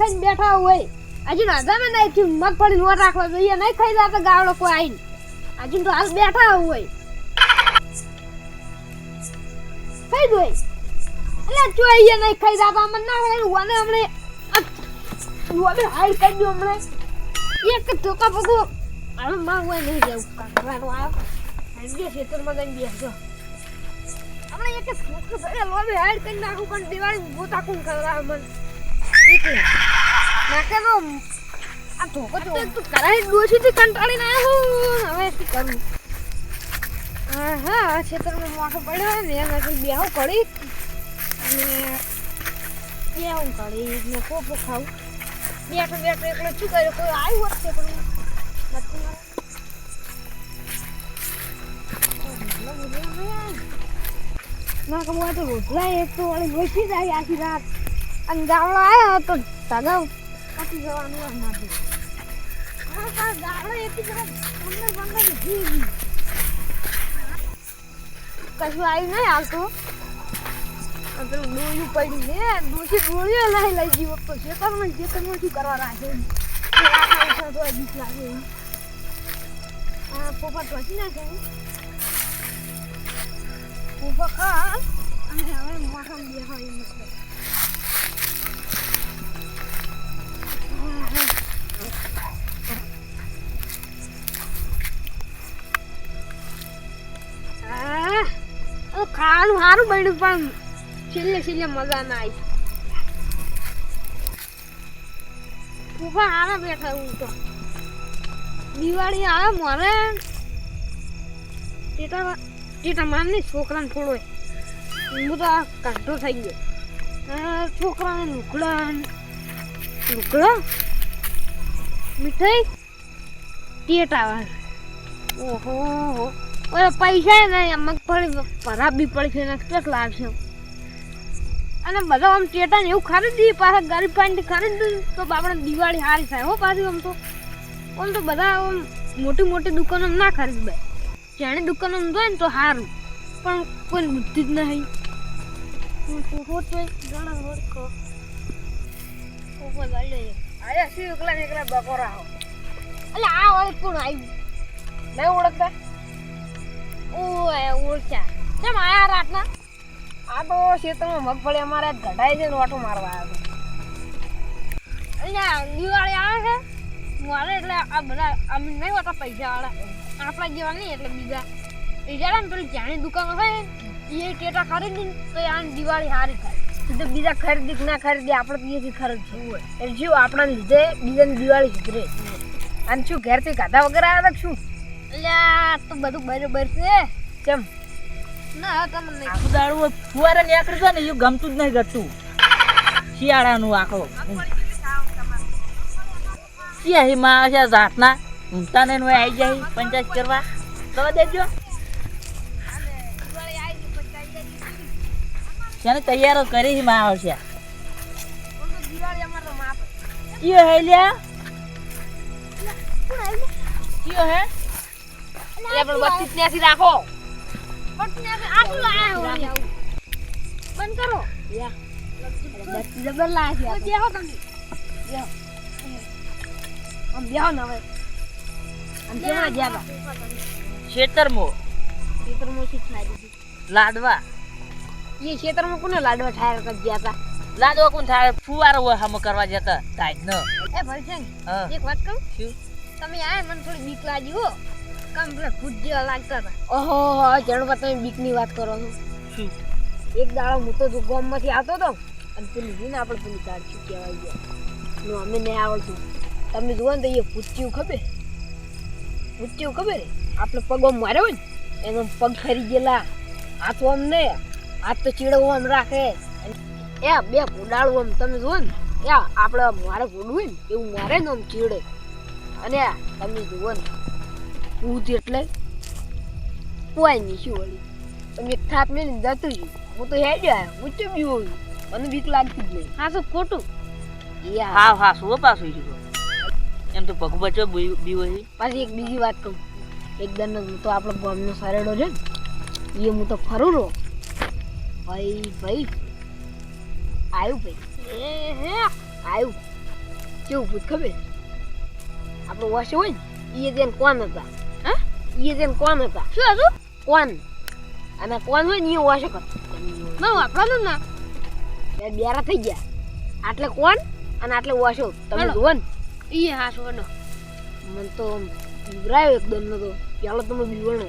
ખાઈને બેઠા હોય. હજી રાધાને નહીં થયું મગફળી નો રાખવા જોઈએ નહીં ખાઈ જતા ગાવડો કોઈ આવીને હજી તો હાલ બેઠા હોય. ખાઈ દો એટલે જોઈએ નહીં ખાઈ જતા અમને ના હોય વાને હમણે વાને હાઈ કરી દો હમણે. એક ધોકા પગો હવે માં હોય નહીં જવું કાઢવાનું આવ હજી ખેતરમાં જઈને બેસજો. આપણે એક લોબી હાઈડ કરી નાખું પણ દિવાળી ગોતા કોણ કરવા મન. એટલે તો આ ધોકો તો તું કરાઈ કંટાળીને આવ્યો હવે શું કરું હા હા ખેતરમાં મોટો પડ્યો ને એનાથી બેહું કરી અને બેહું કરી ને પોપો ખાવું બેઠો બેઠો એકલો શું કર્યું કોઈ આવ્યું હોત ખેતરમાં નથી. ના કમવા તો રોટલા એક તો વળી બેસી જાય આખી રાત અને ગાવડો આવ્યો તો તગાવ કાપી જવાનું એમ માટે હા હા ગાવડો એકી જરા પંદર પંદર જી કશું આવી નહીં આવતું પેલું ડોયું પડી છે ડોસી ડોળીઓ લઈ લઈ જીવો તો ખેતરમાં ખેતરમાં શું કરવા રાખે બીક લાગે આ પોપા ટોચી નાખે પોપા ખા અને હવે મોઢામાં બેહાય ખાવાનું સારું બન્યું પણ છેલ્લે છેલ્લે મજા ના આવી ફૂફા હારા બેઠા હું તો. દિવાળી આવે મારે. ટેટા ટેટા મારની છોકરાને થોડો હું તો આ કાઢો થઈ ગયો. છોકરાને લુકડા લુકડા મીઠાઈ? ટેટા વાર ઓહો. ઓલા પૈસા ને મગફળી બી પડશે ને કેટલા લાવશે અને બધા આમ ટેટા ને એવું ખરીદી પાછા ગરીબ પાણી ખરીદી તો આપણે દિવાળી સારી થાય, હો પાછી આમ તો. આમ તો બધા આમ મોટી મોટી દુકાનો ના ખરીદે જેણે દુકાનો જોઈએ ને તો સારું પણ કોઈ બુદ્ધિ જ નહીં. એટલે આ વાળું કોણ આવ્યું નહીં ઓળખતા? ઓય ઓળખ્યા. કેમ આયા રાતના? આ તો ખેતરમાં મગફળી અમારે ઘટાય છે ને ઓટો મારવા આવ્યો અહીંયા દિવાળી આવે છે? મારે એટલે આ બધા અમે નહીં હોતા પૈસાવાળા. આપણા જેવા નહીં એટલે બીજા. બીજા ને પેલી જાણી દુકાનો હોય એ ટેટા ખરીદી ને તો આ દિવાળી સારી થાય. તો બીજા ખરીદી ના ખરીદી આપણે તો એથી ખરીદ છે એટલે શું આપણા લીધે બીજાની દિવાળી સુધરે અને શું ઘેરથી ગાધા વગર આવ્યા શું? એટલે તો બધું બરોબર છે. કેમ? ના તમને નહીં આખું દાડું ફુવારે નીકળી જાય ને એ ગમતું જ નહીં ગતું. શિયાળાનું આખો. છે જાતના ઊંઘતા ને આવી જાય પંચાયત કરવા. તો દેજો. તેને તૈયારો કરી હી માં આવશે કયો હે લ્યા? કયો હે? એ પણ બત્તી ત્યાંથી રાખો. આટલું આયા હોય બંધ કરો. જબર લાગે બેહો તમે. આમ બેહો ને હવે. આમ કેમાં ગયા ખેતરમાં. ખેતરમાં શું દીધી. લાડવા. એ ખેતરમાં કોને લાડવા ઠાયર કરી ગયા હતા લાડવા કોણ થાય ફુવારો હોય હમ કરવા જતા. તાજ ન. એ ભરસંગ એક વાત કહું? શું? તમે આ મને થોડી બીક લાગી હો. કમ્પ્લેટ ભૂત જેવા લાગતા હતા ઓહો જણવા તમે બીકની વાત કરો છો. શું? એક દાડો હું તો ગામમાંથી આવતો હતો અને પેલી છે આપણે પેલી ગાડ શું કહેવાય ગયા નો અમે નહીં આવડતું. તમે જુઓ ને તો એ પૂચ્યું ખબર? પૂચ્યું ખબર? આપણે પગો માર્યો ને એનો પગ ફરી ગયેલા. હાથ આમ ને હાથ તો ચીડવું આમ રાખે. એ બે ભૂડાળું આમ તમે જુઓ ને એ આપણે મારે હોય ને એવું મારે ને આમ ચીડે. અને આ તમે જુઓ ને ભૂત એટલે કોઈ નહીં શું વળી? તમે એક થાપ ને જતું છું હું તો હેડ્યો આવ્યો હું ચમ બીવો મને બીક લાગતી જ નહીં. હા તો ખોટું? યા હા હા શું પાછું છું એમ તો પગ બચો બીવો છે પાછી એક બીજી વાત કહું. એકદમ તો આપણો ગામનો સારેડો છે ને એ હું તો ફરું રહો. ભાઈ ભાઈ. આવ્યું ભાઈ. એ હે આવ્યું કેવું ભૂત ખબર? આપણો વાસે હોય ને એ જેન કોણ હતા? હા? એ જેન કોણ હતા? શું હતું? કોણ? અને કોણ હોય ને એ વાસે કરતા ના વાપરવાનું ના. બે બેરા થઈ ગયા. આટલે કોણ અને આટલે વાસો તમે. જુઓ ને. ઈ હા શું હેડો. મને તો બીવરાયો એકદમ નતો. પેલો તો મેં બીવણો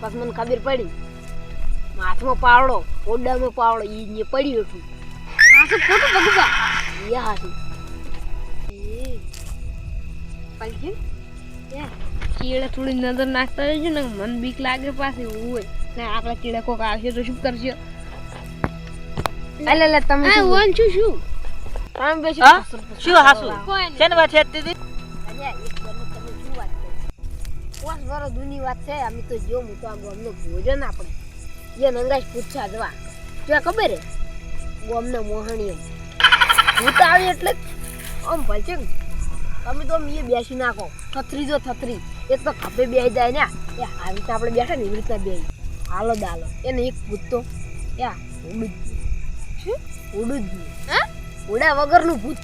પછી મને ખબર પડી. હાથમાં પાવડો ઓડામાં પાવડો ઈ ને પડી હતું. હા શું ખોટું ભગવા એ હાથું પલકી કીડા થોડી નજર નાખતા રહેજો ને મન બીક લાગે પાછી હોય ને આપણા કીડા કોક આવશે તો શું કરશે? અલે એટલે તમે શું વન છું શું? તમે બે? શું હાસુ? શેની વાત છે દીદી અલ્યા, એક ગમે તમે શું વાત કરો? છે અમે તો જો હું તો આ ગામનો ભોજન આપણે. એ નંગાશ પૂછ્યા જવા. જોયા ખબર હે? મોહણી મોહણીઓ ભૂત આવી એટલે આમ ભલશે તમે તો એ બેસી નાખો. થથરી જો થથરી. એક તો ખભે બેસી જાય ને એ આવી રીતે આપણે બેઠા ને એવી રીતના બેસી હાલો દાલો. એને એક ભૂત તો યા ઉડું જ ઉડું જ. હા? ઉડા વગરનું ભૂત.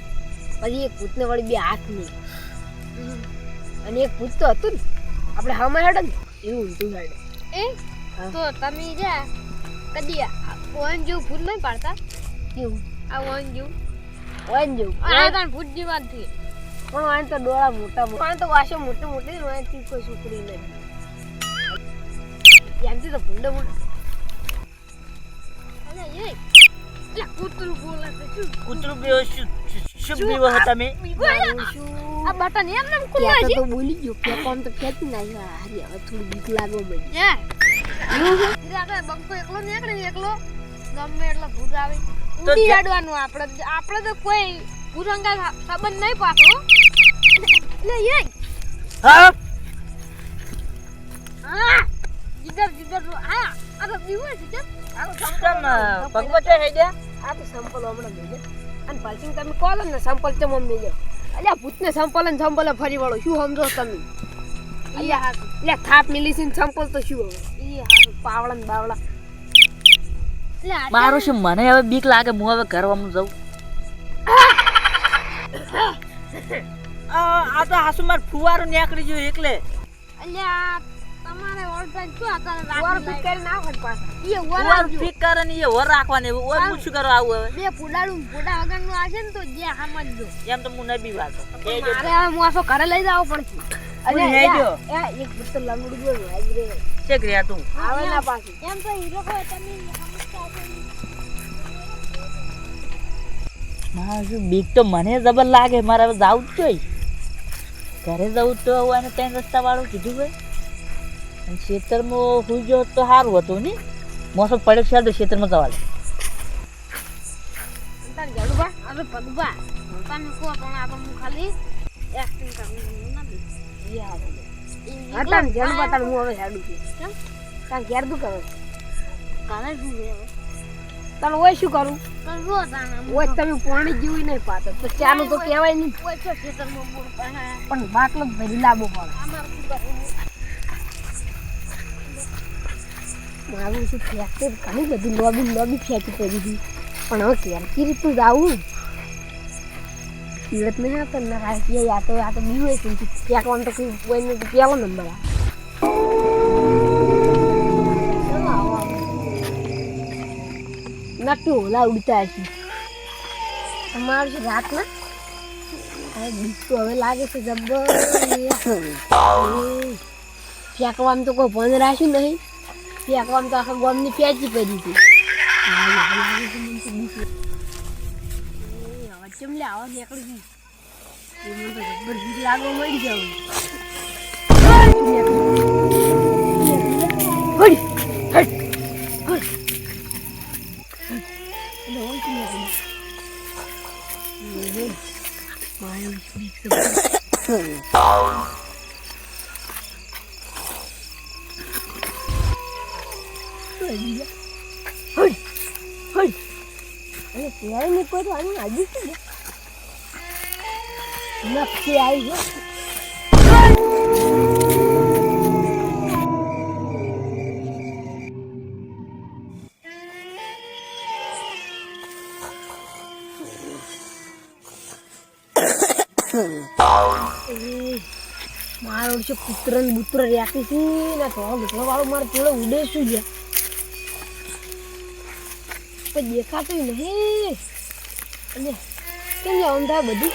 પછી એક ભૂતને વળી બે હાથ નહીં. અને એક ભૂત તો હતું ને. આપણે હમણાં હેડે ને. એવું ઊંધું હેડે. એ. તો તમે જે કદી આ વન જેવું ભૂત નહીં પાડતા? કેવું આ વન જેવું. વાન જેવું? આ કાન ભૂત જેવા જ છે પણ વાન તો ડોળા મોટા મોટા. તો વાસે મોટી મોટી વાનથી કોઈ છોકરી નથી ત્યાંથી તો ભૂંડો મોટો. અરે એ કૂતરું બોલે છે કૂતરું બીવો શું બીવો હો તમે? મારું શું આ બટન એમ નામ ખુલ્લા છે તો બોલી ગયો કે કોણ તો ખેંચી નાખ્યો હારી હવે થોડી બીક લાગવા મળી આગળ બંકો એકલો નીકળે એકલો ગમે એટલો ભૂત આવે. ઉડી જ્યાં- આપણે. આપણે તો કોઈ ભૂરંગા સંબંધ નહીં પાછો એટલે એ હા? હા જીદર જીદર આ આ તો બીવું છે કેમ આ તો સંપલ પગમાં હે ગયા? આ તો સંપલ હમણાં મેળ્યો અને પાર્કિંગ તમે કોલો ને સંપલ ચમ મેળ્યો અલ્યા ભૂતને સંપલ ને સંપલ ફરી વળો. શું સમજો તમે? એટલે થાપ મિલી છે સંપલ તો શું હવે? પાવડા ને બાવડા મારું શું મને હવે બીક લાગે હું હવે ઘરમાં જઉં. આ આ તો હાસુ માર ફુવારો નીકળી ગયું એટલે અલ્યા તમારે ઓળખાણ શું હતા વાર રાખી પીકર ના હોય પાછા. ઈ ઓર વરાજો ફીક કરે ને એ ઓર રાખવાની. ઓર હું શું આવું હવે. બે ફુડાડું ફુડા વગરનું આ છે ને તો જે સમજજો એમ તો હું નબી બીવાતો એ જો મારે હવે મોસો ઘરે લઈ જાવ પડશે. બીક તો મને જબર લાગે મારે હવે જાવું જ જોઈ ઘરે જવું તો અને ત્રણ રસ્તા વાળું કીધું ભાઈ અને ખેતરમાં હુઈ ગયો તો સારું હતું ને. મોસમ પડે છે તો ખેતરમાં જવા પણ હું ખાલી. એક્ટિંગ કેમ? તો- જેવું નહીં પણ બાકલો ભરી લાવવો પડે. મારું શું ફેંકતી ઘણી બધી લોબી લોબી ફેંકી કરી હતી પણ હવે કેરકી રીતનું જાવું પીળત નહીં આવતો ને રાખ્યા યા તો આ તો બીવે છે ફેંકવાનું તો કોઈ કોઈને તો પહેલો નંબર આવે. નક્કી ઓલા ઉડતા હશે તમારું છે રાતના તો હવે લાગે છે જબ્બર ફેંકવામાં તો કોઈ ભણ રાખ્યું નહીં ફેંકવામાં તો આખા ગોમની પેચી પડી હતી ચમલે આવા નીકળી ગઈ એ મને તો જબ્બર બીક લાગવા મળી જાવ અને Ya ini kue lain lagi sih ya. Nafsi aja. Malu sih puteran butur ya sih, nah tuh, kalau malu udah sih ya. કોઈ દેખાતું નહીં. અને કેમ છે થાય બધું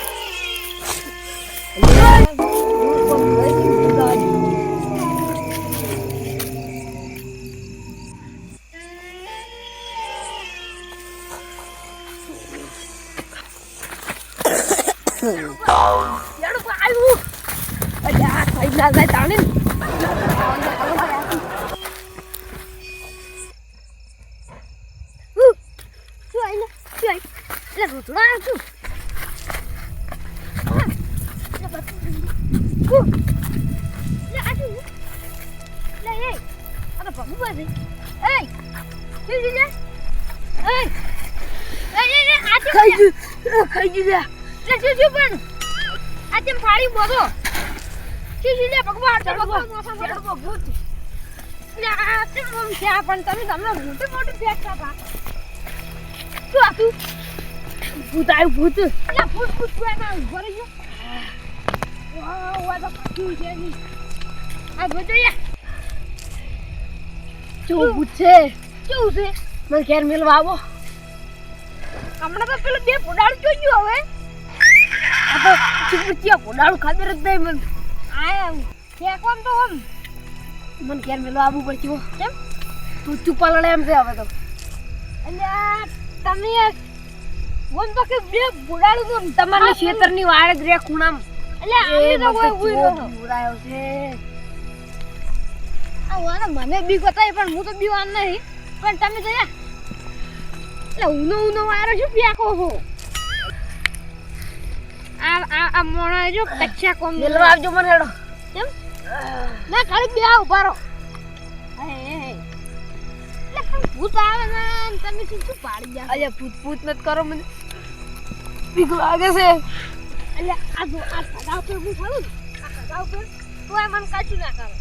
છે એ શું છે લે? એ એ એ એ, આ ખાઈ? ગયું? ખાઈ ગયું. એટલે શું શું પણ? આ તેમ ફાડી બોધો? શું શું લે ભગવાન આ તો ભગવાન. મોસમ ચડવો ભૂત. લે આ તેમ આમ છે આ પણ તમે તમને મોટી મોટું ફેંકતા હતા. શું હતું? ભૂત આવ્યું ભૂત. એટલે ભૂત ફૂટ તું એમાં ઊભો રહી ગયો? વાહ તો પાછું છે આ જોજો યાર કેવું ભૂત છે? કેવું છે? મને ઘેર મેલવા આવો. હમણાં તો પેલું બે ફોડાળ જોઈ ગયો હવે. આ તો ચીપચીયા પોડાળું ખાતર જ નહીં મને. આ ફેંકવામ તો આમ. મને ઘેર મેલવા આવવું પડશે હો. કેમ? તું ચૂપા લડે એમ છે હવે તો. અને તમે યાર તો કે બે ફોડાળ તો તમારા ખેતરની વાળ જ રે ખૂણામ. એટલે આમે તો કોઈ ઉઈ રહ્યો છે. વાને મને બી બતાવી પણ હું તો બીવાન નહીં. પણ તમે તો યાર એટલે ઉનો ઉનો વારો શું પ્યાકો હો આ આ આ મોણા જો કચ્છા કોમ મેળવા આવજો મને હેડો. કેમ? ના ખાલી બે આવ પારો ભૂત આવે ને તમે શું શું પાડી જા અલ્યા ભૂત ભૂત નત કરો મને. બીક લાગે છે. એટલે આ જો આ સગા ઉપર હું ફરું આ સગા ઉપર તો એ મને કાચું ના કરે.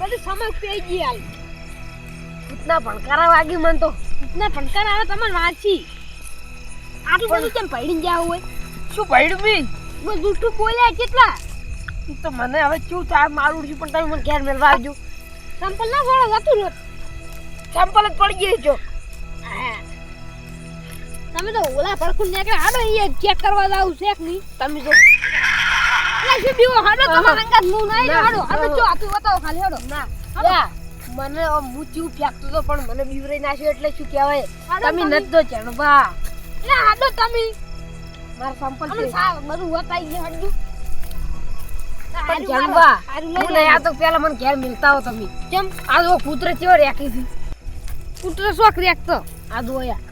બધી સમજ પેઈ ગઈ હાલ. કેટલા ભણકારા વાગી મન તો. કેટલા ભણકાર આવે તમને વાંચી આટલું બધું કેમ પડીને જાવ હોય? શું પડ્યું બી બસ દુષ્ટું બોલ્યા કેટલા? તો મને હવે શું થાય? મારું છું પણ તમે મને ઘેર મેળવા આવજો. સંપલ ના ફળો હતું રોજ સેમ્પલ જ પડી ગઈ છો. તમે તો ઓલા પડખું નીકળે હાડો અહીંયા ચેક કરવા જાવ છે કે નહીં? તમે જો એટલે શું હાડો તમારા અંગાત હું નહીં હાડો હાડો જો આતું બતાવો ખાલી હાડો ના મને હું ચૂપ ફેંકતો તો પણ મને બીવરાઈ નાખ્યો એટલે શું કહેવાય? તમે. નથી તો એટલે હાડો તમે. મારા સંપલ છે. બધું વતાઈ ગયું હાડું પણ જાણવા હું નહીં આ તો પેલા મને ઘેર મિલતા હો તમે. કેમ? આ જો કૂતરે ચેવો રેકી છે. કૂતરે શોખ રેખતો. આ જો યા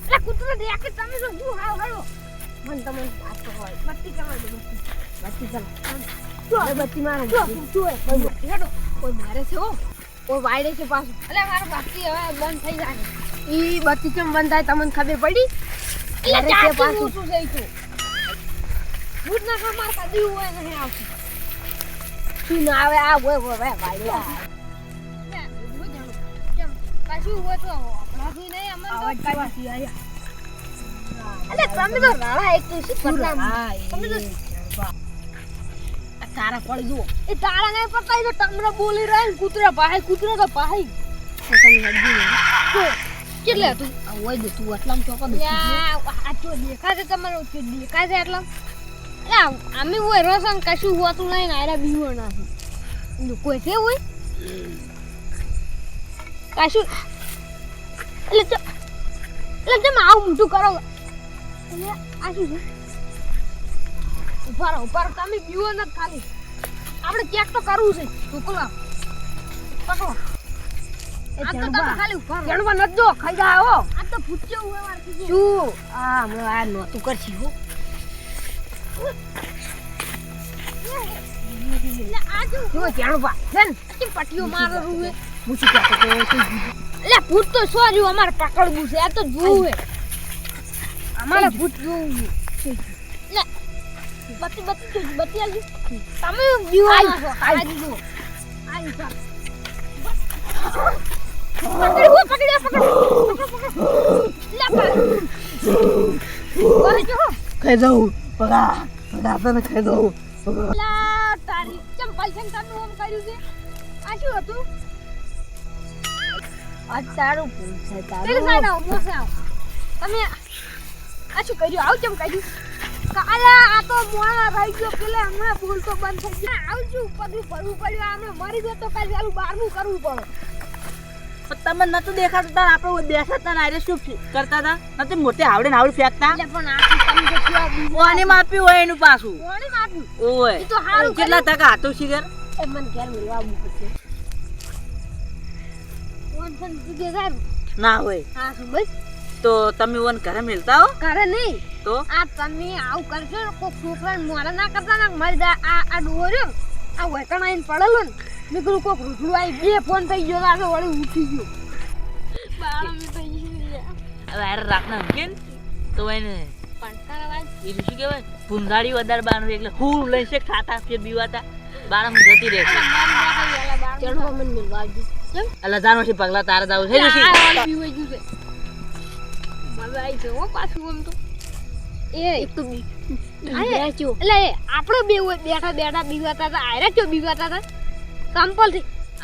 એટલે કૂતરે રેખે તમે શું હાવ હાડો મને તમને વાત હોય. બત્તી કરવા દો બત્તી ચાલો. બત્તી મારો શું કોઈ મારે છે હો. કોઈ વાયડે છે પાછું. એટલે મારું બત્તી હવે બંધ થઈ જાય. ઈ બત્તી કેમ બંધ થાય? તમને ખબર પડી? એટલે મારે પાછું. ઊંચું થઈ ગયું. ભૂત ના ખા માર કાઢી હોય નહીં આવતું શું ના આવે? આ હોય હોય. કેમ? પાછું હોય તો આપણાથી નહીં, અમને તો પાછી આયા. એટલે તમે તો રાણા એક તો શું કરતા? તમે તો તારા પડી જુઓ. એ તારા નહીં પડતા, એ તો ટમરા બોલી રહ્યા ને કૂતરા પાહે, કૂતરા તો ભાઈ. તો તમે હજી કેટલે હતું? હોય દે તું આટલા ચોકો આટલો દેખાય છે તમારો કે દેખાય છે આટલા. એટલે આમ- આમે હોય રસન કશું હોતું નહીં ને આયરા બીવો નથી કોઈ છે હોય? કશું? એટલે એટલે તમે આવું મોટું કરો? એટલે આ શું છે? ઊભા રહો ઊભા રહો. તમે બીવો નથી ખાલી. આપણે ક્યાંક તો કરવું છે. ઢોકળા. પકડો આ તો તમે ખાલી ઊભા જણવા નથી જો ખાઈ હો. આ તો ભૂચ્યો હોય વાળથી શું? આ હમણાં આ નહોતું કરશી હો. એટલે આ જો. જો જણવા. છે ને આટલી પટ્ટીઓ મારે રૂએ તો જીભ. એટલે ભૂત તો સો જેવું અમારે પકડવું છે આ તો જોવું. છે અમારે ભૂત જોવું છે. બત્તી બત્તી બત્તી આવી તમે આઈ. આજી જુઓ આઈ ચાલ પકડી હો પકડી પકડ લે ખાઈ જાઉં. બગા દાદાને ખાઈ દઉં અલા, તારી ચંપલ છે ને ઓમ કર્યું છે? આ શું હતું? આ તારું ભૂલ છે પેલી સાઈડ આવો મોસે આવો. તમે આ શું કર્યું? આવું કેમ કર્યું? કાલે આ તો મોડા થઈ ગયો પેલે હમણાં ભૂલ તો બંધ થઈ ગઈ આવજો પગલું ભરવું પડ્યું અમે મરી ગયો તો કાલે પેલું બારમું કરવું પડે. તમે નતું દેખાતું તાર આપણે બેઠા હતા ને આરે શું કરતા હતા? નથી મોટે આવડે ને આવડે ફેંકતા? એટલે પણ આ તો તમે તો કેવા બીજા ઓની માપ્યું હોય એનું પાછું? કોણે માપ્યું ઓય તો હારું કેટલા ટકા હતું શિગર? એ મને ઘેર મળવા પડશે. કોણ છે ને હોય. હા બસ તો તમે ઓન ઘરે મિલતા હો? ઘરે નહીં. તો? આ તમે આવું કરશો ને કોઈક છોકરા મોરા ના કરતા ને મારી દા આ આ ડોર્યો આ વેકણ આવીને પડેલો ને મેં કીધું કોઈક રૂટલું આવી બે ફોન થઈ ગયો આગળ વળી ઉઠી ગયો. હવે રાખના તો એને પંટાળા શું કહેવાય? ભૂંધાડી વધારે બાર એટલે હું લઈ છે ખાતા ફેર બીવાતા? બારામાં જતી રહે ચડવા મને એટલે જાનો છે પગલા તારા જાવ છે મજા આવી છે. હો પાછું આમ તો. એ એક તો બી આય. બેસ્યો એટલે એ બે બેઠા બેઠા બીવાતા હતા આયરા ચો બીવાતા હતા? કંપલ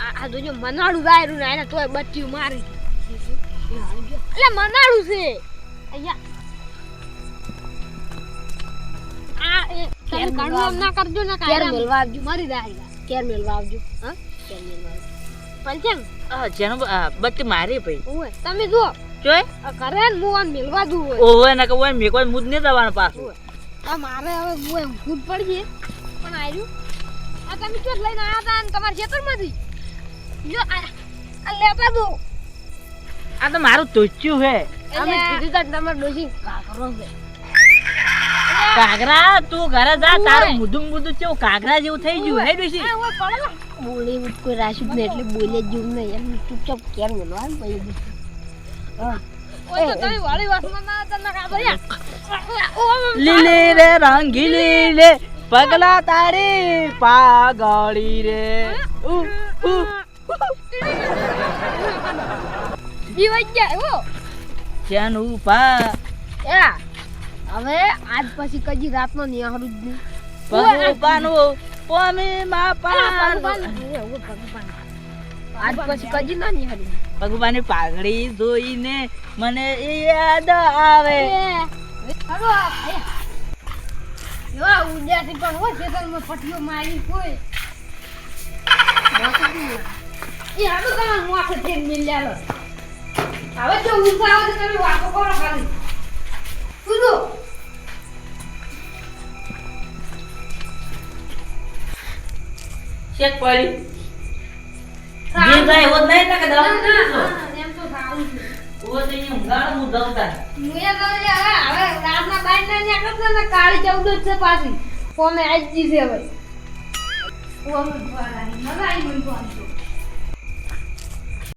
આ જોજો મનાડું ને તોય બચ્ચું મારી. એટલે મનાડું છે. અહીંયા. આ તમે કેમ ના કરજો ને કેર મળવા આવજો? મરી કેર મળવા આવજો? હા? કેર મળવા આવજો? પંચમ આ જેનો મારી ભાઈ. ઓય તમે જો જોય? આ ઘરે ને મુવાન મિલવા દઉં હોય. ઓવે ના કે ઓય મે કોઈ મુદ નહીં દવાનું પાછું. આ મારે હવે મુએ ભૂત પડી પણ આવ્યું આ તમે ક્યાં લઈને આવ્યા હતા ને તમારા ખેતરમાંથી? જો આ આ લેતા દો. આ તો મારું તોચ્યું હે. અમે કીધું તા તમારે ડોસી કાકરો છે. કાગરા તું ઘરે જા તારું મુદું મુદું કેવું કાગરા જેવું થઈ ગયું હે બોલે કોઈ રાશુ ને એટલે બોલે જ જેવું નહીં. એમ ચૂપચાપ કેમ મળવા પછી લીલી રે રંગીલી રે પગલા તારી પાગળી રે. જેનું પા હવે આજ પછી કજી રાતનો નિહાળું જ નહીં. આજ પછી કજી ના નિહાળું ભગવાનની પાઘડી જોઈને મને યાદ આવે. હલો જો ઉદ્યાથી પણ હો ખેતરમાં પટીઓ મારી કોઈ. એ તમે માથે તેલ હવે જો ઊંઘા આવે તો તમે વાતો કરો ખાલી. કૂદો. ચેક પડી જે જાય જ નહીં ને કે દવા એમ તો સારું છે. ઓ તો અહીંયા ઊંઘાડો હું દઉં મુએ તો લે હવે હવે રાતના બાર ના નીકળતો ને કાળી ચૌદ જ છે પાછી. ફોમે આજી છે હવે. દ્વારા મને તો આમ તો.